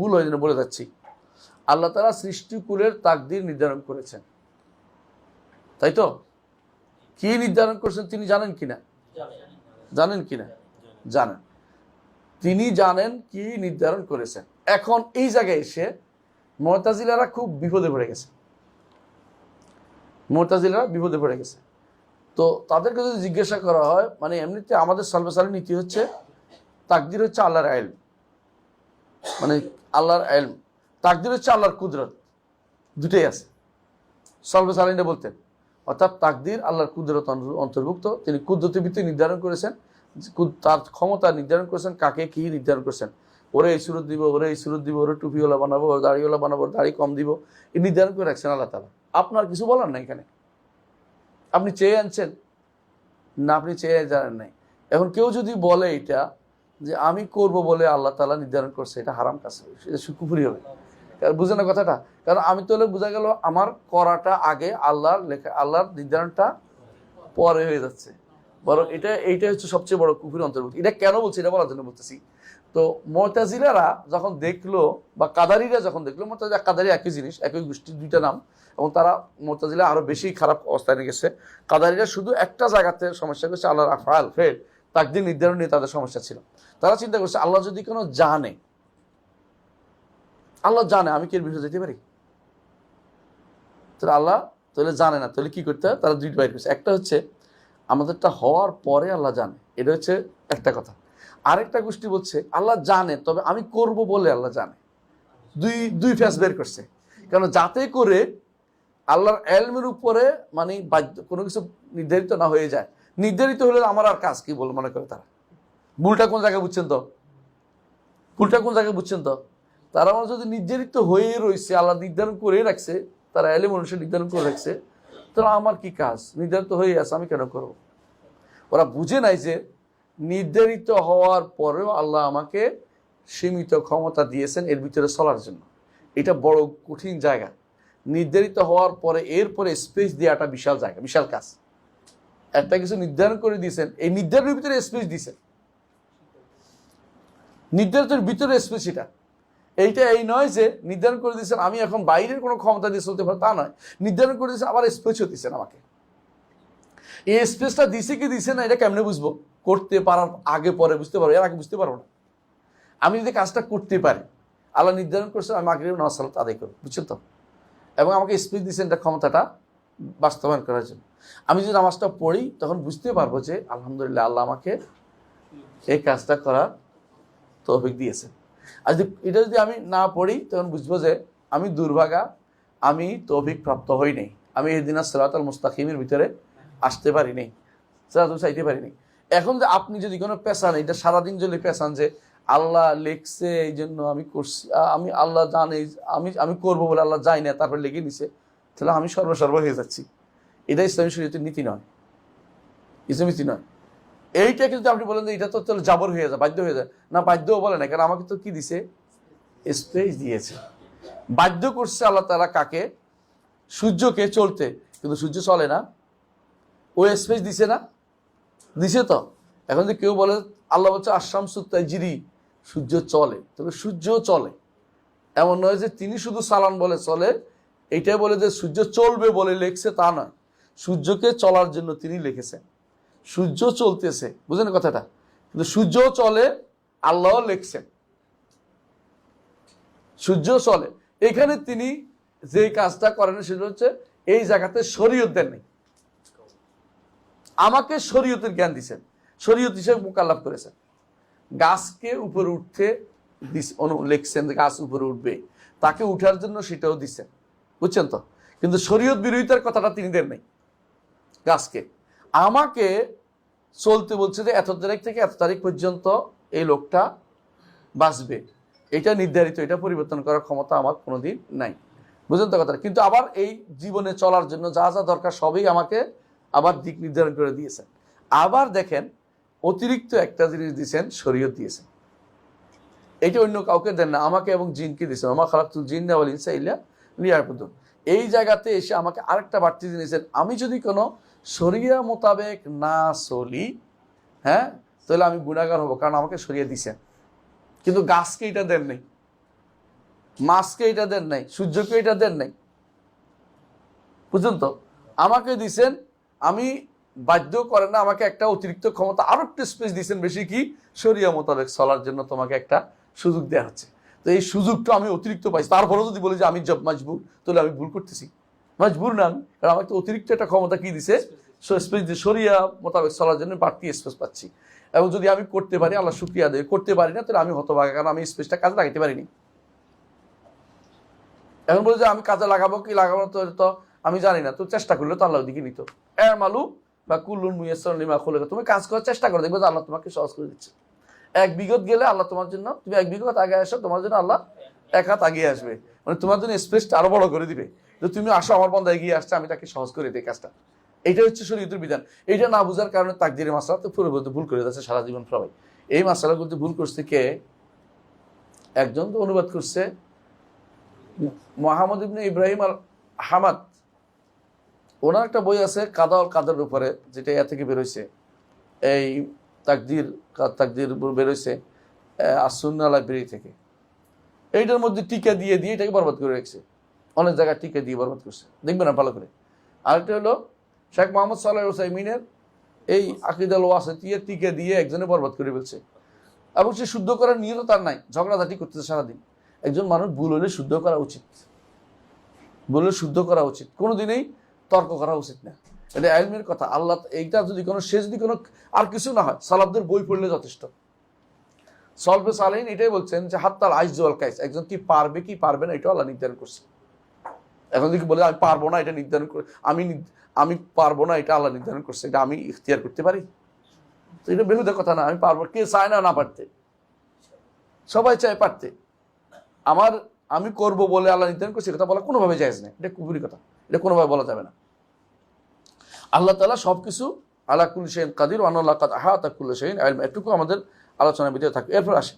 ভুল হয়ে যেন বলে যাচ্ছি। আল্লাহ তারা সৃষ্টিকুলের তাকদির নির্ধারণ করেছেন। তাই তো? কি নির্ধারণ করেছেন তিনি জানেন কিনা? জানেন কিনা? জানেন। তিনি জানেন কি নির্ধারণ করেছেন। এখন এই জায়গায় এসে মতাজিলারা খুব বিপদে পড়ে গেছে। মোরতাজিলারা বিপদে পড়ে গেছে। তো তাদেরকে যদি জিজ্ঞাসা করা হয় মানে এমনিতে আমাদের সালবেসালের নীতি হচ্ছে, তাকদির হচ্ছে আল্লাহর আইল। মানে আল্লাহর আইল তাকদির হচ্ছে আল্লাহর কুদরত। দুটোই আছে। সলবে সালিনটা বলতেন। অর্থাৎ তাকদির আল্লাহর কুদরত অন্তর্ভুক্ত। তিনি কুদরতের নির্ধারণ করেছেন। তার ক্ষমতা নির্ধারণ করেছেন। কাকে কি নির্ধারণ করেছেন? ওরে এই সুরত দিব, ওরে এই সুরত দিব, ওরে টুপিওয়ালা বানাবো, ওর দাড়িওয়ালা বানাবো দাড়ি কম দিব। এই নির্ধারণ করে রাখছেন আল্লাহ তালা আপনার কিছু বলার নাই এখানে? আপনি চেয়ে আনছেন? না, আপনি চেয়ে জানেন নাই। এখন কেউ যদি বলে এটা যে আমি করব বলে আল্লাহ তালা নির্ধারণ করছে, এটা হারাম কাজ। সুকুপুরি হবে। কারণ বুঝে না কথাটা? কারণ আমি তো হলে বোঝা গেল আমার করাটা আগে আল্লাহর লেখা, আল্লাহর নির্ধারণটা পরে হয়ে যাচ্ছে। বরং এটা, এইটা হচ্ছে সবচেয়ে বড় কুফুরি অন্তর্ভুক্ত। এটা কেন বলছি? এটা বলার জন্য বলতেছি। তো মোতাজিলারা যখন দেখল বা কাদারিরা যখন দেখল, মোতাজিলা, কাদারি একই জিনিস, একই গোষ্ঠীর দুইটা নাম, এবং তারা মোতাজিলা আরও বেশি খারাপ অবস্থায় নিয়ে গেছে। কাদারিরা শুধু একটা জায়গাতে সমস্যা করছে, আল্লাহর আফাল ফের তাকদির নির্ধারণ নিয়ে তাদের সমস্যা ছিল। তারা চিন্তা করছে, আল্লাহ যদি কোনো জানে, আল্লাহ জানে, আমি কি এর বিষয়ে যেতে পারি? তাহলে আল্লাহ তাহলে জানে না, তাহলে কি করতে হয়? তারা দুইটা বাইর একটা হচ্ছে, আমাদেরটা হওয়ার পরে আল্লাহ জানে। এটা হচ্ছে একটা কথা। আরেকটা গোষ্ঠী বলছে, আল্লাহ জানে, তবে আমি করব বলে আল্লাহ জানে। দুই দুই ফ্যাস বের করছে। কারণ যাতে করে আল্লাহর এলমের উপরে মানে বাধ্য কোনো কিছু নির্ধারিত না হয়ে যায়। নির্ধারিত হলে আমার আর কাজ কি বলে মনে করে তারা? ভুলটা কোন জায়গায় বুঝছেন তো? ভুলটা কোন জায়গায় বুঝছেন তো? তারা আমার যদি নির্ধারিত হয়ে রয়েছে, আল্লাহ নির্ধারণ করে রাখছে, তারা এলে মানুষের নির্ধারণ করে রাখছে, তাহলে আমার কি কাজ? নির্ধারিত হয়ে আছে, আমি কেন করব? ওরা বুঝে নাই যে নির্ধারিত হওয়ার পরেও আল্লাহ আমাকে সীমিত ক্ষমতা দিয়েছেন এর ভিতরে চলার জন্য। এটা বড় কঠিন জায়গা। নির্ধারিত হওয়ার পরে, এরপরে স্পেস দেওয়াটা বিশাল জায়গা, বিশাল কাজ। একটা কিছু নির্ধারণ করে দিয়েছেন, এই নির্ধারণের ভিতরে স্পেস দিয়েছেন। নির্ধারিতের ভিতরে স্পেস এটা। এইটা এই নয় যে নির্ধারণ করে দিয়েছেন, আমি এখন বাইরের কোনো ক্ষমতা দিয়ে চলতে পারব তা নয়। নির্ধারণ করে দিয়েছেন, আবার স্পেসও দিচ্ছেন আমাকে। এই স্পেসটা দিছে কি দিছে না, এটা কেমনে বুঝব? করতে পারার আগে পরে বুঝতে পারব, এর আগে বুঝতে পারব না। আমি যদি কাজটা করতে পারি, আল্লাহ নির্ধারণ করছে আমি আগে নামাজ সালাত আদায় করব, বুঝছেন তো? এবং আমাকে স্পেস দিয়েছেন, এটা ক্ষমতাটা বাস্তবায়ন করার জন্য। আমি যদি নামাজটা পড়ি, তখন বুঝতে পারব যে আলহামদুলিল্লাহ আল্লাহ আমাকে এই কাজটা করার তৌফিক দিয়েছেন। আর যদি, এটা যদি আমি না পড়ি, তখন বুঝব যে আমি দুর্ভাগা, আমি তৌফিক প্রাপ্ত হই নাই। আমি এই দিন সালাত আল মুস্তাকিমের ভিতরে আসতে পারি নাই সালাত চাইতে পারি নাই। এখন যে আপনি যদি কোনো পেশান, এটা সারাদিন যদি পেশান যে আল্লাহ লেখছে এই জন্য আমি করছি আমি আল্লাহ জানে, আমি আমি করব বলে আল্লাহ যাই না, তারপর লেগে নিছে তাহলে আমি সর্বসর্ব হয়ে যাচ্ছি। এটা ইসলামী শরীয়তের নীতি নয়। ইসলামী নীতি নয়। এইটা কিন্তু আপনি বলেন যে এটা তো তাহলে জাবর হয়ে যায়, বাধ্য হয়ে যায়। না, বাধ্যও বলে না, কারণ আমাকে তো কি দিছে? স্পেস দিয়েছে। বাধ্য করছে আল্লাহ তালা কাকে? সূর্যকে চলতে। কিন্তু সূর্য চলে না। ও স্পেস দিছে না। দিছে তো। এখন যদি কেউ বলে, আল্লাহ বলছে আসাম সুত্তায় জিরি সূর্য চলে। তবে সূর্য চলে। এমন নয় যে তিনি শুধু সালান বলে চলে এইটাই বলে যে সূর্য চলবে বলে লেখছে তা নয়। সূর্যকে চলার জন্য তিনি লিখেছেন। সূর্য চলতেছে, বুঝলেন কথাটা? কিন্তু সূর্য চলে, আল্লাহ লিখছেন। সূর্য চলে। এখানে তিনি যে কাজটা করেন সেটা হচ্ছে এই জায়গাতে শরীয়ত দেন আমাকে শরীয়তের জ্ঞান দিছেন। শরীয়ত হিসেবে মোকাল্লাফ করেছেন। গাছকে উপরে উঠতে দিস- লিখছেন গাছ উপরে উঠবে। তাকে উঠার জন্য সেটাও দিচ্ছেন বুঝছেন তো? কিন্তু শরীয়ত বিরোধিতার কথাটা তিনি দেন নাই গাছকে। আমাকে চলতে বলছে যে, এত তারিখ থেকে এত তারিখ পর্যন্ত এই লোকটা বাঁচবে। এটা নির্ধারিত, এটা পরিবর্তন করার ক্ষমতা আমার কোনোদিন নাই। বুঝলেন তো কথাটা? কিন্তু আবার এই জীবনে চলার জন্য যা যা দরকার সবই আমাকে আবার দিক নির্ধারণ করে দিয়েছেন। আবার দেখেন, অতিরিক্ত একটা জিনিস দিয়েছেন, শরীয়ত দিয়েছেন। এটা অন্য কাউকে দেন না, আমাকে এবং জিনকে দিয়েছেন। আমার খারাপ জিন না বলি ইল্লা লিয়ারপুদুন এই জায়গাতে এসে আমাকে আরেকটা বাড়তি দিয়েছেন। আমি যদি কোনো শরিয়া মোতাবেক না চলি হ্যাঁ তাহলে আমি গুণাগার হব, কারণ আমাকে সরিয়ে দিছেন কিন্তু গাছকে এটা দেন নেই। মাছকে এটা দেন নাই। সূর্যকে এটা দেন নাই। বুঝলেন তো? আমাকে দিছেন আমি বাধ্য করেন না, আমাকে একটা অতিরিক্ত ক্ষমতা, আরও একটু স্পেস দিয়েছেন, বেশি কি? সরিয়া মোতাবেক চলার জন্য তোমাকে একটা সুযোগ দেওয়া হচ্ছে। তো এই সুযোগটা আমি অতিরিক্ত পাইছি। তারপরেও যদি বলি যে আমি জব মাজবুর, তাহলে আমি ভুল করতেছি। মাজবুর না, কারণ আমাকে অতিরিক্ত একটা ক্ষমতা কি দিছে? স্পেস দিয়ে সরিয়া মোতাবেক চলার জন্য বাড়তি স্পেস পাচ্ছি। এবং যদি আমি করতে পারি, আল্লাহ শুক্রিয়া দেয় করতে পারি না, তাহলে আমি হতভাগা, কারণ আমি স্পেসটা কাজে লাগাইতে পারিনি। এখন বলে যে আমি কাজে লাগাবো, কি লাগাবো তো তো আমি জানি না। তো চেষ্টা করলে তো আল্লাহ দিকে নিত। এ মালু বা কুল্লুন মুয়াসসার লিমা খুলে তুমি কাজ করার চেষ্টা করো, দেখবে যে আল্লাহ তোমাকে সহজ করে দিচ্ছে। এক বিগত গেলে আল্লাহ তোমার জন্য, তুমি এক বিগত আগে আসো, তোমার জন্য আল্লাহ এক হাত আগিয়ে আসবে। মানে তোমার জন্য স্পেসটা আরও বড় করে দিবে। যে তুমি আসো, আমার বন্ধ এগিয়ে আসছে, আমি তাকে সহজ করে দিই কাজটা। এটা হচ্ছে শরীয়তের বিধান। এইটা না বুঝার কারণে তাকদিরের মাসালা তো পুরো বলতে ভুল করে যাচ্ছে সারা জীবন সবাই। এই মাসালাগুলোতে ভুল করছে কে? একজন তো অনুবাদ করছে, Mohammad Ibn Ibrahim Al Hamad. ওনার একটা বই আছে, কাদা কাদের উপরে, যেটা এ থেকে বেরোইছে এই তাকদির তাকদির বেরোইছে আসুন্না লাইব্রেরি থেকে। এইটার মধ্যে টিকা দিয়ে দিয়ে এটাকে বরবাদ করে রেখেছে। অনেক জায়গায় টিকা দিয়ে বরবাদ করছে। দেখবেন না, ভালো করে। আরেকটা হলো, শেখ মোহাম্মদ সাল্লাহ হুসাইমিনের এই আকিদাল ওয়াসে ওয়াসিয়ে টিকা দিয়ে একজনে বরবাদ করে ফেলছে। এবং সে শুদ্ধ করার নিয়ত তার নাই। ঝগড়াঝাটি করতেছে সারাদিন। একজন মানুষ ভুল হলে শুদ্ধ করা উচিত। ভুল হলে শুদ্ধ করা উচিত। কোনোদিনই তর্ক করা উচিত না। এটা আলমের কথা। আল্লাহ এইটা যদি কোনো, সে যদি কোনো আর কিছু না হয়, সালাবদের বই পড়লে যথেষ্ট। সলফে সালাইন এটাই বলছেন যে, হাত্তাল আইস জোয়াল কাইস, একজন কি পারবে কি পারবে না, এটাও আল্লাহ নির্ধারণ করছে। এখন যদি বলে, আমি পারব না, এটা নির্ধারণ করে, আমি আমি পারব না, এটা আল্লাহ নির্ধারণ করছে, এটা আমি ইখতিয়ার করতে পারি? তো এটা বেহুদের কথা না, আমি পারব। কে চায় না না পারতে। সবাই চায় পারতে। আমার, আমি করব বলে আল্লাহ নির্ধারণ করছে কথা বলা কোনোভাবে জায়েজ নেই। এটা কুপুরি কথা। এটা কোনোভাবে বলা যাবে না। আল্লাহ তালা সব কিছু আল্লাহ কুল সেন কাদির আল্লাহ কাদ আহা তাকুল্লা সেন এটুকু আমাদের আলোচনার ভিতরে থাকে। এরপর আসে।